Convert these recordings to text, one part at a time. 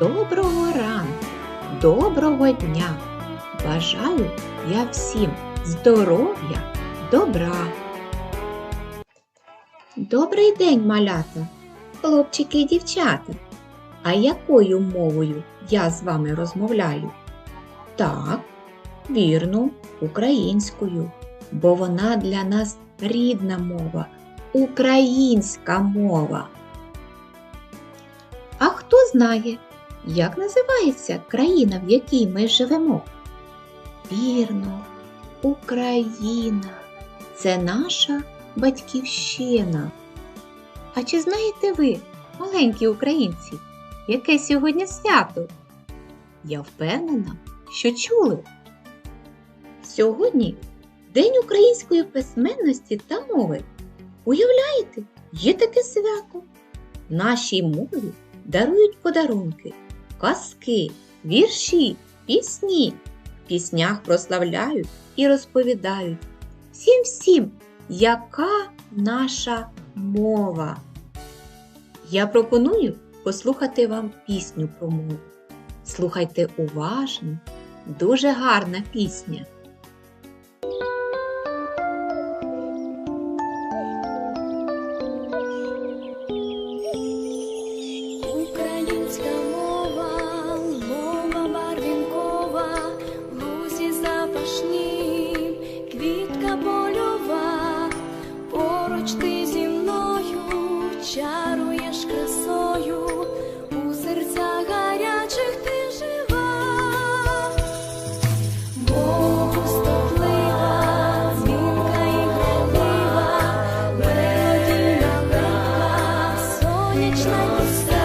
Доброго ранку, доброго дня! Бажаю я всім здоров'я, добра. Добрий день, малята, хлопчики і дівчата. А якою мовою я з вами розмовляю? Так, вірно, українською, бо вона для нас рідна мова, українська мова. А хто знає, як називається країна, в якій ми живемо? Вірно, Україна. Це наша батьківщина. А чи знаєте ви, маленькі українці, яке сьогодні свято? Я впевнена, що чули. Сьогодні День української письменності та мови. Уявляєте, є таке свято. Нашій мові дарують подарунки, казки, вірші, пісні. В піснях прославляють і розповідають всім всім, яка наша мова. Я пропоную послухати вам пісню про мову. Слухайте уважно, дуже гарна пісня. słonecznego stanu.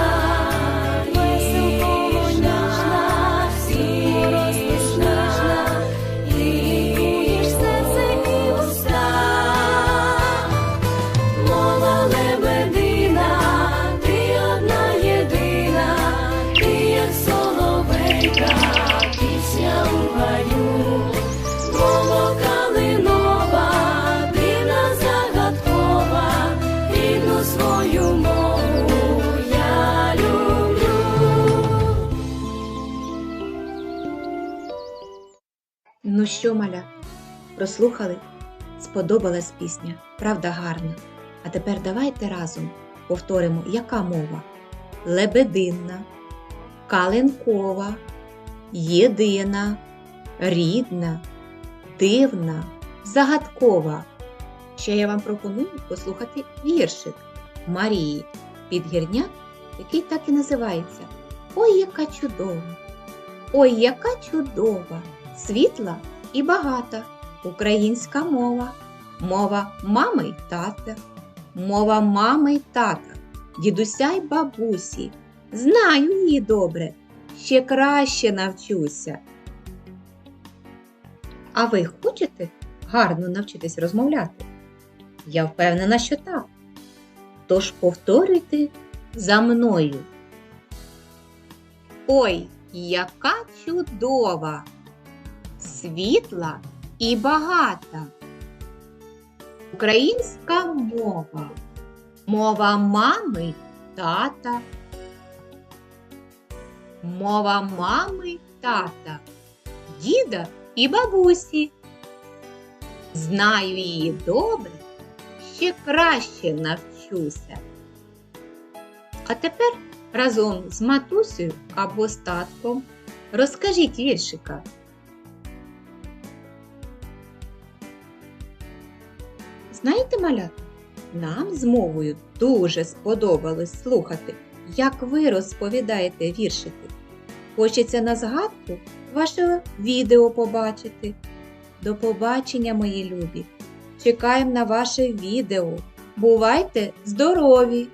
Ну що, маля, прослухали? Сподобалась пісня, правда гарна. А тепер давайте разом повторимо, яка мова? Лебединна, калинкова, єдина, рідна, дивна, загадкова. Ще я вам пропоную послухати віршик Марії Підгірняк, який так і називається Ой, яка чудова! Ой, яка чудова! світла і багата українська мова, мова мами й тата, мова мами й тата, дідуся й бабусі. Знаю її добре, ще краще навчуся. А ви хочете гарно навчитись розмовляти? Я впевнена, що так. Тож повторюйте за мною. Ой, яка чудова! Світла і багата. Українська мова, мова мами тата. Мова мами тата, діда і бабусі. Знаю її добре, ще краще навчуся. А тепер разом з матусею або з татком розкажіть віршика. Знаєте, малята, нам з мовою дуже сподобалось слухати, як ви розповідаєте віршики. Хочеться на згадку ваше відео побачити. До побачення, мої любі! Чекаємо на ваше відео. Бувайте здорові!